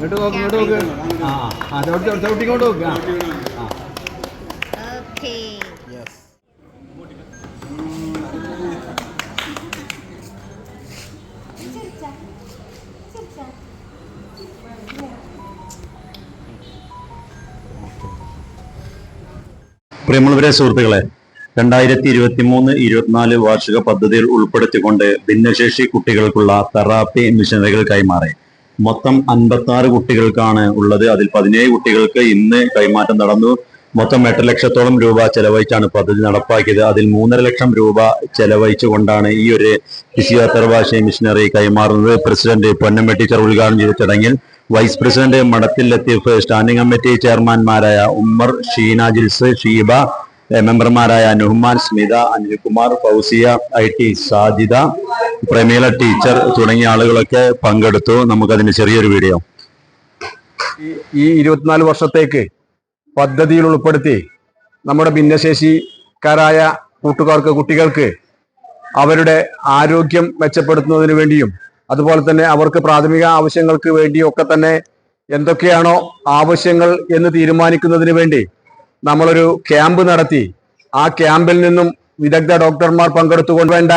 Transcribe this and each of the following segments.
ഇങ്ങോട്ട് നോക്ക് ഇങ്ങോട്ട് നോക്ക് ആ ചവിട്ടി നോക്ക് പ്രിയമുള്ളവരെ സുഹൃത്തുക്കളെ രണ്ടായിരത്തി ഇരുപത്തി മൂന്ന് ഇരുപത്തിനാല് വാർഷിക പദ്ധതിയിൽ ഉൾപ്പെടുത്തിക്കൊണ്ട് ഭിന്നശേഷി കുട്ടികൾക്കുള്ള തെറാപ്പി മിഷനറികൾ കൈമാറി. മൊത്തം അൻപത്തി ആറ് കുട്ടികൾക്കാണ് ഉള്ളത്. അതിൽ പതിനേഴ് കുട്ടികൾക്ക് ഇന്ന് കൈമാറ്റം നടന്നു. മൊത്തം എട്ട് ലക്ഷത്തോളം രൂപ ചെലവഴിച്ചാണ് പദ്ധതി നടപ്പാക്കിയത്. അതിൽ മൂന്നര ലക്ഷം രൂപ ചെലവഴിച്ചുകൊണ്ടാണ് ഈ ഒരു ഫിസിയോതെറാപ്പി മിഷനറി കൈമാറുന്നത്. പ്രസിഡന്റ് പൊന്നമ്മ ടീച്ചർ ഉദ്ഘാടനം ചെയ്ത ചടങ്ങിൽ vice president Madathil Latheef standing committee ചെയർമാൻമാരായ Ummer Sheena Jils Sheeba മെമ്പർമാരായ Nuhman Smitha Anilkumar Fousiya I T Sajida Pramila teacher തുടങ്ങിയ ആളുകളൊക്കെ പങ്കെടുത്തു. നമുക്കതിന് ചെറിയൊരു വീഡിയോ. ഈ- ഈ ഇരുപത്തിനാല് വർഷത്തേക്ക് പദ്ധതിയിൽ ഉൾപ്പെടുത്തി നമ്മുടെ ഭിന്നശേഷിക്കാരായ കൂട്ടുകാർക്ക് കുട്ടികൾക്ക് അവരുടെ ആരോഗ്യം മെച്ചപ്പെടുത്തുന്നതിന് വേണ്ടിയും അതുപോലെ തന്നെ അവർക്ക് പ്രാഥമിക ആവശ്യങ്ങൾക്ക് വേണ്ടിയൊക്കെ തന്നെ എന്തൊക്കെയാണോ ആവശ്യങ്ങൾ എന്ന് തീരുമാനിക്കുന്നതിന് വേണ്ടി നമ്മളൊരു ക്യാമ്പ് നടത്തി. ആ ക്യാമ്പിൽ നിന്നും വിദഗ്ധ ഡോക്ടർമാർ പങ്കെടുത്തുകൊണ്ട് വേണ്ട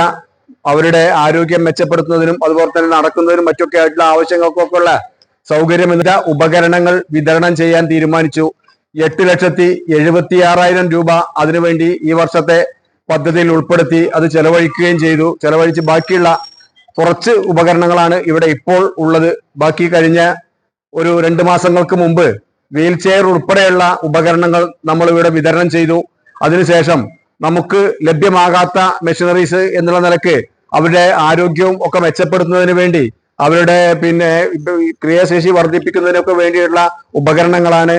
അവരുടെ ആരോഗ്യം മെച്ചപ്പെടുത്തുന്നതിനും അതുപോലെ തന്നെ നടക്കുന്നതിനും മറ്റൊക്കെ ആയിട്ടുള്ള ആവശ്യങ്ങൾക്കൊക്കെ ഉള്ള സൗകര്യം എന്ന ഉപകരണങ്ങൾ വിതരണം ചെയ്യാൻ തീരുമാനിച്ചു. എട്ട് ലക്ഷത്തി എഴുപത്തി ആറായിരം രൂപ അതിനുവേണ്ടി ഈ വർഷത്തെ പദ്ധതിയിൽ ഉൾപ്പെടുത്തി അത് ചെലവഴിക്കുകയും ചെയ്തു. ചെലവഴിച്ച് ബാക്കിയുള്ള കുറച്ച് ഉപകരണങ്ങളാണ് ഇവിടെ ഇപ്പോൾ ഉള്ളത്. ബാക്കി കഴിഞ്ഞ ഒരു രണ്ട് മാസങ്ങൾക്ക് മുമ്പ് വീൽ ചെയർ ഉൾപ്പെടെയുള്ള ഉപകരണങ്ങൾ നമ്മൾ ഇവിടെ വിതരണം ചെയ്തു. അതിനുശേഷം നമുക്ക് ലഭ്യമാകാത്ത മെഷീനറീസ് എന്നുള്ള നിലയ്ക്ക് അവരുടെ ആരോഗ്യവും ഒക്കെ മെച്ചപ്പെടുത്തുന്നതിന് വേണ്ടി അവരുടെ പിന്നെ ക്രിയാശേഷി വർദ്ധിപ്പിക്കുന്നതിനൊക്കെ വേണ്ടിയുള്ള ഉപകരണങ്ങളാണ്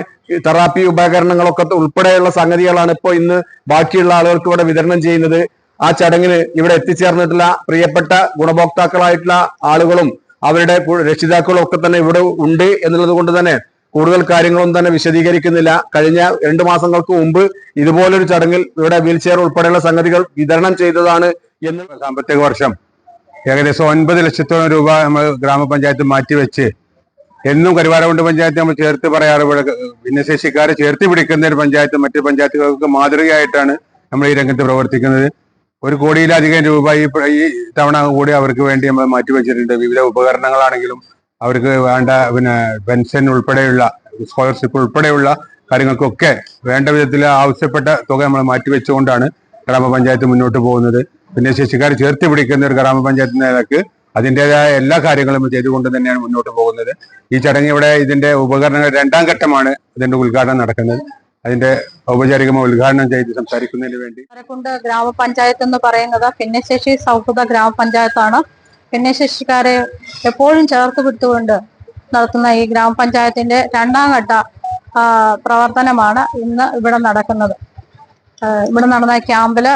തെറാപ്പി ഉപകരണങ്ങളൊക്കെ ഉൾപ്പെടെയുള്ള സംഗതികളാണ് ഇപ്പോൾ ഇന്ന് ബാക്കിയുള്ള ആളുകൾക്ക് ഇവിടെ വിതരണം ചെയ്യുന്നത്. ആ ചടങ്ങിന് ഇവിടെ എത്തിച്ചേർന്നിട്ടുള്ള പ്രിയപ്പെട്ട ഗുണഭോക്താക്കളായിട്ടുള്ള ആളുകളും അവരുടെ രക്ഷിതാക്കളും ഒക്കെ തന്നെ ഇവിടെ ഉണ്ട് എന്നുള്ളത് കൊണ്ട് തന്നെ കൂടുതൽ കാര്യങ്ങളൊന്നും തന്നെ വിശദീകരിക്കുന്നില്ല. കഴിഞ്ഞ രണ്ടു മാസങ്ങൾക്ക് മുമ്പ് ഇതുപോലൊരു ചടങ്ങിൽ ഇവിടെ വീൽ ചെയർ ഉൾപ്പെടെയുള്ള സംഗതികൾ വിതരണം ചെയ്തതാണ് എന്ന് സാമ്പത്തിക വർഷം. ഏകദേശം ഒൻപത് ലക്ഷത്തോളം രൂപ നമ്മൾ ഗ്രാമപഞ്ചായത്ത് മാറ്റിവെച്ച് എന്നും കരുവാരകുണ്ട് പഞ്ചായത്ത് നമ്മൾ ചേർത്ത് പറയാറ് ഭിന്നശേഷിക്കാരെ ചേർത്ത് പിടിക്കുന്ന ഒരു പഞ്ചായത്ത് മറ്റ് പഞ്ചായത്തുകൾക്ക് മാതൃകയായിട്ടാണ് നമ്മൾ ഈ രംഗത്ത് പ്രവർത്തിക്കുന്നത്. ഒരു കോടിയിലധികം രൂപ ഈ തവണ കൂടി അവർക്ക് വേണ്ടി നമ്മൾ മാറ്റിവെച്ചിട്ടുണ്ട്. വിവിധ ഉപകരണങ്ങളാണെങ്കിലും അവർക്ക് വേണ്ട പിന്നെ പെൻഷൻ ഉൾപ്പെടെയുള്ള സ്കോളർഷിപ്പ് ഉൾപ്പെടെയുള്ള കാര്യങ്ങൾക്കൊക്കെ വേണ്ട വിധത്തിൽ ആവശ്യപ്പെട്ട തുക നമ്മൾ മാറ്റിവെച്ചുകൊണ്ടാണ് ഗ്രാമപഞ്ചായത്ത് മുന്നോട്ട് പോകുന്നത്. പിന്നെ ശിശുക്കാർ ചേർത്ത് പിടിക്കുന്ന ഒരു ഗ്രാമപഞ്ചായത്ത് നിലയ്ക്ക് അതിന്റെതായ എല്ലാ കാര്യങ്ങളും ചെയ്തുകൊണ്ട് തന്നെയാണ് മുന്നോട്ട് പോകുന്നത്. ഈ ചടങ്ങ് ഇവിടെ ഇതിന്റെ ഉപകരണങ്ങൾ രണ്ടാം ഘട്ടമാണ് ഇതിന്റെ ഉദ്ഘാടനം നടക്കുന്നത്. അതിന്റെ ഔപചാരികമായ ഉദ്ഘാടനം ചെയ്ത് സംസാരിക്കുന്നതിന് വേണ്ടി. ഗ്രാമപഞ്ചായത്ത് എന്ന് പറയുന്നത് ഭിന്നശേഷി സൗഹൃദ ഗ്രാമപഞ്ചായത്താണ്. ഭിന്നശേഷിക്കാരെ എപ്പോഴും ചേർത്ത് പിടിച്ചുകൊണ്ട് നടത്തുന്ന ഈ ഗ്രാമപഞ്ചായത്തിന്റെ രണ്ടാം ഘട്ട പ്രവർത്തനമാണ് ഇന്ന് ഇവിടെ നടക്കുന്നത്. ഇവിടെ നടന്ന ക്യാമ്പിൽ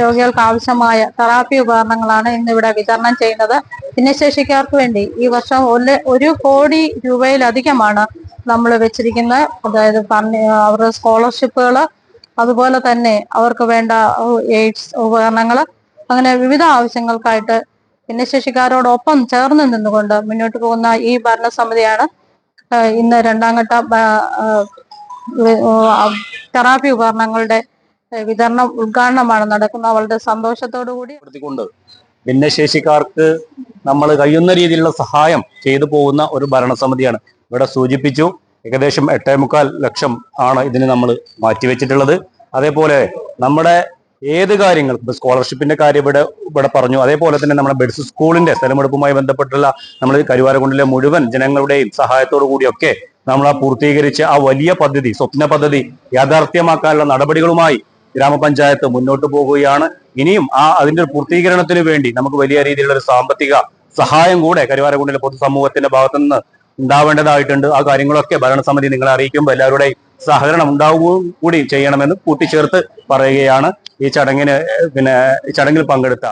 രോഗികൾക്ക് ആവശ്യമായ തെറാപ്പി ഉപകരണങ്ങളാണ് ഇന്ന് ഇവിടെ വിതരണം ചെയ്യുന്നത്. ഭിന്നശേഷിക്കാർക്ക് വേണ്ടി ഈ വർഷം ഒരു ഒരു കോടി രൂപയിലധികമാണ് നമ്മൾ വെച്ചിരിക്കുന്നത്. അതായത് പറഞ്ഞ അവരുടെ സ്കോളർഷിപ്പുകൾ അതുപോലെ തന്നെ അവർക്ക് വേണ്ട എയ്ഡ്സ് ഉപകരണങ്ങൾ അങ്ങനെ വിവിധ ആവശ്യങ്ങൾക്കായിട്ട് ഭിന്നശേഷിക്കാരോടൊപ്പം ചേർന്ന് നിന്നുകൊണ്ട് മുന്നോട്ട് പോകുന്ന ഈ ഭരണസമിതിയാണ് ഇന്ന് രണ്ടാം ഘട്ട തെറാപ്പി ഉപകരണങ്ങളുടെ വിതരണം ഉദ്ഘാടനമാണ് നടക്കുന്നത്. വളരെ സന്തോഷത്തോടു കൂടി ഭിന്നശേഷിക്കാർക്ക് നമ്മൾ കഴിയുന്ന രീതിയിലുള്ള സഹായം ചെയ്തു പോകുന്ന ഒരു ഭരണസമിതിയാണ്. ഇവിടെ സൂചിപ്പിച്ചു ഏകദേശം എട്ടേ മുക്കാൽ ലക്ഷം ആണ് ഇതിന് നമ്മൾ മാറ്റിവെച്ചിട്ടുള്ളത്. അതേപോലെ നമ്മുടെ ഏത് കാര്യങ്ങൾ? ഇപ്പൊ സ്കോളർഷിപ്പിന്റെ കാര്യം ഇവിടെ ഇവിടെ പറഞ്ഞു. അതേപോലെ തന്നെ നമ്മുടെ ബെഡ്സ് സ്കൂളിന്റെ സ്ഥലമെടുപ്പുമായി ബന്ധപ്പെട്ടുള്ള നമ്മൾ കരുവാരക്കുണ്ടിലെ മുഴുവൻ ജനങ്ങളുടെയും സഹായത്തോടു കൂടിയൊക്കെ നമ്മൾ ആ പൂർത്തീകരിച്ച ആ വലിയ പദ്ധതി സ്വപ്ന പദ്ധതി യാഥാർത്ഥ്യമാക്കാനുള്ള നടപടികളുമായി ഗ്രാമപഞ്ചായത്ത് മുന്നോട്ട് പോകുകയാണ്. ഇനിയും ആ അതിന്റെ പൂർത്തീകരണത്തിന് വേണ്ടി നമുക്ക് വലിയ രീതിയിലുള്ള ഒരു സാമ്പത്തിക സഹായം കൂടെ കരുവാരക്കുണ്ടിലെ പൊതുസമൂഹത്തിന്റെ ഭാഗത്തുനിന്ന് ഉണ്ടാവേണ്ടതായിട്ടുണ്ട്. ആ കാര്യങ്ങളൊക്കെ ഭരണസമിതി നിങ്ങളെ അറിയിക്കുമ്പോൾ എല്ലാവരുടെയും സഹകരണം ഉണ്ടാവുകയും കൂടി ചെയ്യണമെന്ന് കൂട്ടിച്ചേർത്ത് പറയുകയാണ് ഈ ചടങ്ങിന് പിന്നെ ചടങ്ങിൽ പങ്കെടുത്ത